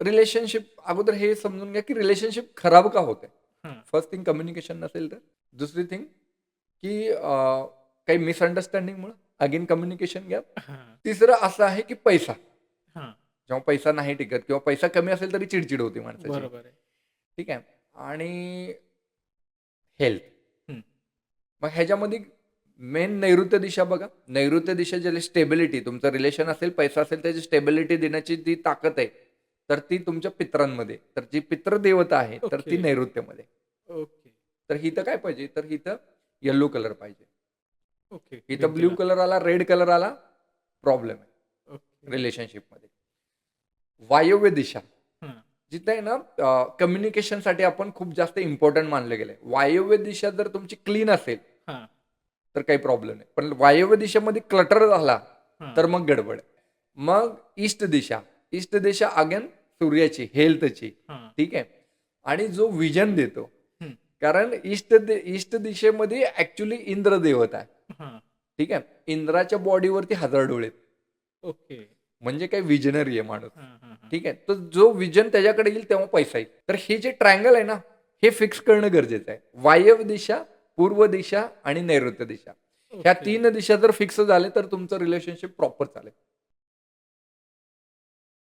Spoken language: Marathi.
रिलेशनशिप अगोदर हे समजून घ्या की रिलेशनशिप खराब का होते हं. फर्स्ट थिंग कम्युनिकेशन नसेल तर. दुसरी थिंग की काही मिसअंडरस्टँडिंगमुळे अगेन कम्युनिकेशन गॅप हां, तिसरं असं आहे की पैसा. जेव्हा पैसा नाही टिकत किंवा पैसा कमी असेल तरी चिडचिड होती माणसाची. आहे. ठीक आहे? आणि हेल्थ. मग ह्याच्यामध्ये मेन नैऋत्य दिशा बघा. नैऋत्य दिशा ज्याला स्टेबिलिटी तुमचं रिलेशन असेल पैसा असेल त्याची स्टेबिलिटी देण्याची जी ताकद आहे तर ती तुमच्या पित्रांमध्ये तर जी पित्रदेवता आहे तर ती. नैऋत्यमध्ये ओके. तर हिथं काय पाहिजे तर हिथं येल्लो कलर पाहिजे ओके. इथं ब्ल्यू कलर आला रेड कलर आला प्रॉब्लेम आहे. रिलेशनशिपमध्ये वायव्य दिशा हं. जिथे आहे ना कम्युनिकेशनसाठी आपण खूप जास्त इम्पॉर्टंट मानले गेले वायव्य दिशा जर तुमची क्लीन असेल हां. तर काही प्रॉब्लेम नाही पण वायव्य दिशेमध्ये क्लटर झाला. तर मग गडबड. मग ईस्ट दिशा ईस्ट दिशा अगेन सूर्याची हेल्थची. ठीक आहे आणि जो विजन देतो. कारण ईस्ट दि- ईस्ट दिशेमध्ये ऍक्च्युली इंद्र देवता आहे. ठीक आहे इंद्राच्या बॉडीवरती हजार डोळे. ओके. म्हणजे काही विजनरी आहे माणूस. ठीक आहे तर जो विजन त्याच्याकडे येईल तेव्हा पैसा येईल तर हे जे ट्रायंगल आहे ना हे फिक्स करणं गरजेचं आहे वायव्य दिशा पूर्व दिशा आणि नैऋत्य दिशा ह्या. तीन दिशा जर फिक्स झाले तर तुमचं रिलेशनशिप प्रॉपर चालेल